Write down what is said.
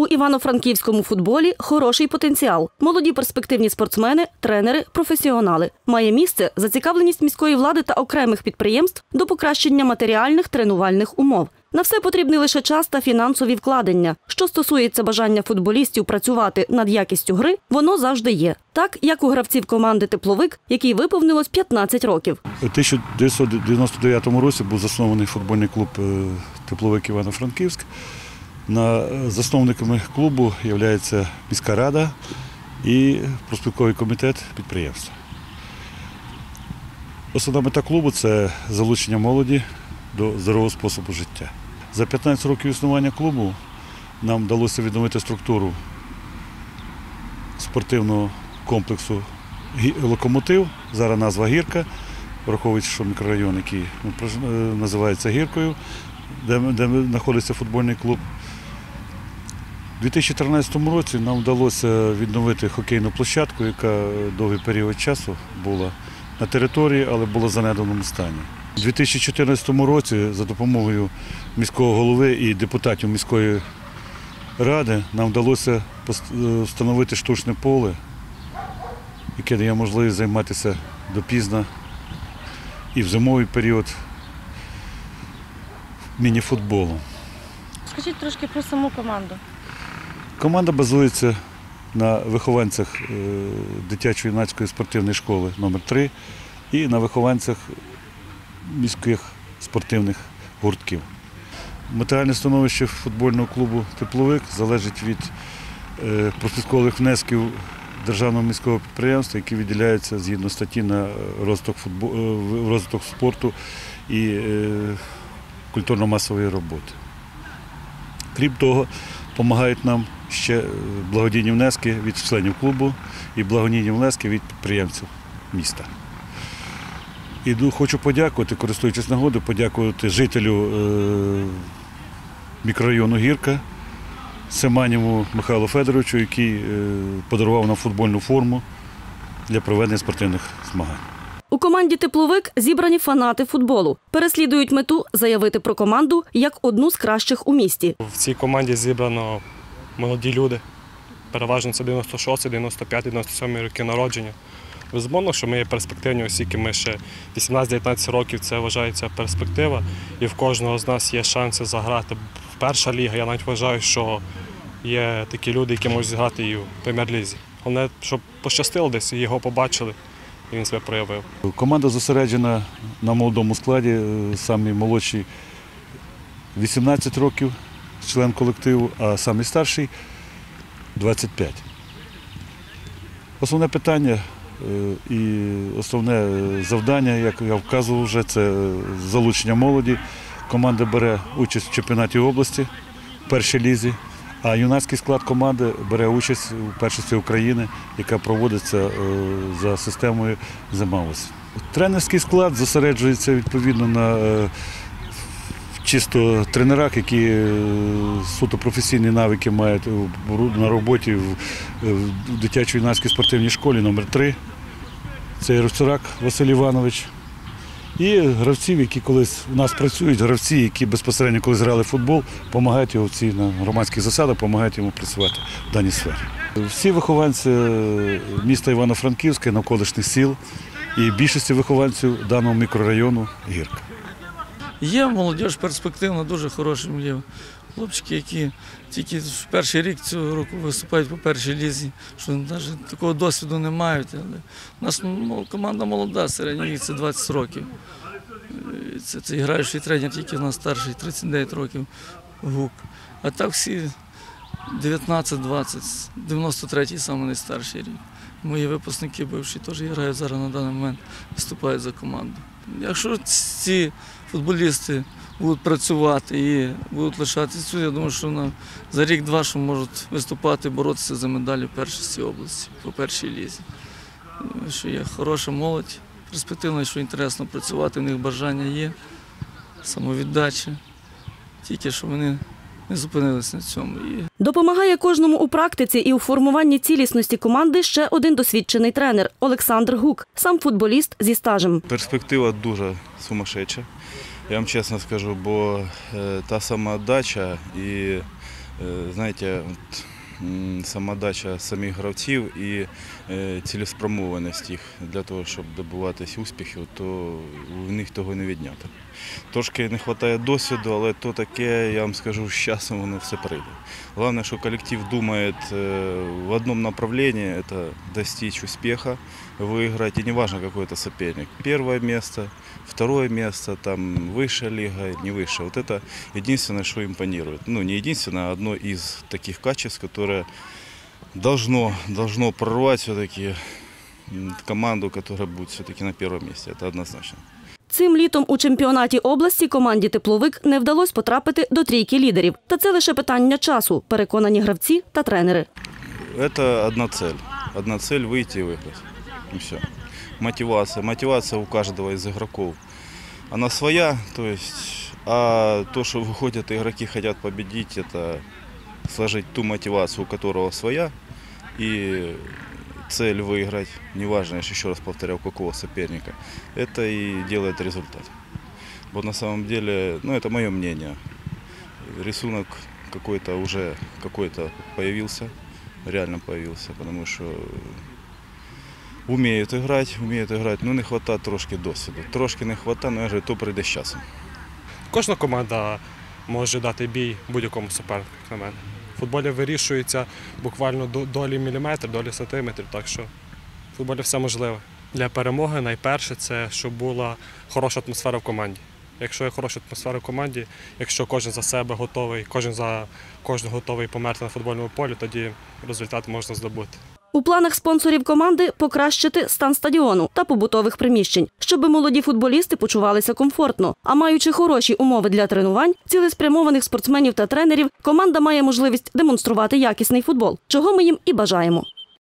У івано-франківському футболі хороший потенціал. Молоді перспективні спортсмени, тренери, професіонали. Має місце зацікавленість міської влади та окремих підприємств до покращення матеріальних тренувальних умов. На все потрібний лише час та фінансові вкладення. Що стосується бажання футболістів працювати над якістю гри, воно завжди є. Так як у гравців команди Тепловик, якій виповнилось 15 років. У 1999 році був заснований футбольний клуб е, Тепловик Івано-Франківськ. На е, засновниками клубу є міська рада і проспілковий комітет підприємства. Основна мета клубу це залучення молоді до здорового способу життя. За 15 років існування клубу нам вдалося відновити структуру спортивного комплексу Локомотив, зараз назва Гірка, враховуючи, що мікрорайон, який ну, е, називається Гіркою, де, де знаходиться футбольний клуб. У 2013 році нам вдалося відновити хокейну площадку, яка довгий період часу була на території, але була в занедбаному стані. У 2014 році за допомогою міського голови і депутатів міської ради нам вдалося е, встановити штучне поле, яке дає можливість займатися допізно і в зимовий період міні-футболом. Скажіть трошки про саму команду. Команда базується на вихованцях е, дитячої юнацької спортивної школи номер 3 і на вихованцях міських спортивних гуртків. Матеріальне становище футбольного клубу Тепловик залежить від е, профісколих внесків державного міського підприємства, які виділяються згідно статті на розвиток, футбо- е, розвиток спорту і культурно-масової роботи. Крім того, допомагають нам ще е, благодійні внески від членів клубу і благодійні внески від підприємців міста. І хочу подякувати, користуючись нагодою, подякувати жителю е, мікрорайону Гірка Семаніву Михайлу Федоровичу, який е, подарував нам футбольну форму для проведення спортивних змагань. У команді Тепловик зібрані фанати футболу. Переслідують мету заявити про команду як одну з кращих у місті. В цій команді зібрано молоді люди. Переважно це 96, 95, 97 роки народження. Безумовно, що ми є перспективні, оскільки ми ще 18-19 років це вважається перспектива, і в кожного з нас є шанси заграти в перша ліга. Я навіть вважаю, що є такі люди, які можуть зіграти і в прем'єр-лізі. Головне, щоб пощастило десь, його побачили, і він себе проявив. Команда зосереджена на молодому складі, самі молодші 18 років, член колективу, а самий старший 25. Основне питання е, і основне завдання, як я вказував вже, це залучення молоді. Команда бере участь в чемпіонаті області в першій лізі, а юнацький склад команди бере участь у першості України, яка проводиться е, за системою зима-осінь. Тренерський склад зосереджується відповідно на е, чисто тренерах, які е, суто професійні навики мають на роботі в, в дитячо-юнацькій спортивній школі номер 3 Це Яроцурак Василь Іванович. І гравців, які колись у нас працюють, гравці, які безпосередньо колись грали в футбол, допомагають його в цій на громадських засадах, допомагають йому працювати в даній сфері. Всі вихованці е, міста Івано-Франківська, навколишніх сіл і більшості вихованців даного мікрорайону Гірка. Є молодіж перспективна, дуже хороша мліва. Хлопчики, які тільки в перший рік цього року виступають по першій лізі, що навіть такого досвіду не мають. Але у нас ну, команда молода, середній це 20 років. Це, це граючий тренер, тільки у нас старший 39 років гук. А так всі 19-20, 93-й саме найстарший рік. Мої випускники бивші теж грають зараз на даний момент, виступають за команду. Якщо ці футболісти будуть працювати і будуть лишатися тут, я думаю, що за рік-два що можуть виступати, боротися за медалі в першості області по першій лізі. Що є хороша молодь, перспективно, що інтересно працювати, в них бажання є, самовіддача. Тільки що вони не зупинились на цьому. І Допомагає кожному у практиці і у формуванні цілісності команди ще один досвідчений тренер Олександр Гук, сам футболіст зі стажем. Перспектива дуже сумасшедша, я вам чесно скажу, бо е, та сама дача і е, знаєте, от, м, самодача самих гравців і цілеспрямованість їх для того, щоб добуватись успіхів, то в них того не відняти. Трошки не вистачає досвіду, але то таке, я вам скажу, з часом воно все прийде. Главное, что коллектив думает э, в одном направлении, это достичь успеха, выиграть, и неважно какой это соперник. Первое место, второе место, там высшая лига, не высшая. Вот это единственное, что импонирует. Ну, не единственное, а одно из таких качеств, которое должно, должно прорвать все-таки команду, которая будет все-таки на первом месте. Это однозначно. Цим літом у чемпіонаті області команді Тепловик не вдалося потрапити до трійки лідерів. Та це лише питання часу, переконані гравці та тренери. Это одна цель. Одна цель выйти и выиграть. И все. Мотивация. Мотивация у каждого из игроков. Она своя, то есть, а то, что выходят игроки, хотят победить, это сложить ту мотивацию, у которого своя, и цель выиграть, неважно, я ж еще раз повторяю, у какого соперника, это и делает результат. Вот на самом деле, ну это мое мнение, рисунок какой-то уже какой-то появился, реально появился, потому что умеют играть, умеют играть, но не хватает трошки досвіду. Трошки не хватає, но я говорю, то прийде з часом. Кожна команда може дати бій будь-якому супернику, як на мене. В футболі вирішується буквально до- долі міліметрів, долі сантиметрів, так що в футболі все можливе. Для перемоги найперше це щоб була хороша атмосфера в команді. Якщо є хороша атмосфера в команді, якщо кожен за себе готовий, кожен за кожен готовий померти на футбольному полі, тоді результат можна здобути. У планах спонсорів команди покращити стан стадіону та побутових приміщень, щоб молоді футболісти почувалися комфортно. А маючи хороші умови для тренувань, цілеспрямованих спортсменів та тренерів, команда має можливість демонструвати якісний футбол, чого ми їм і бажаємо.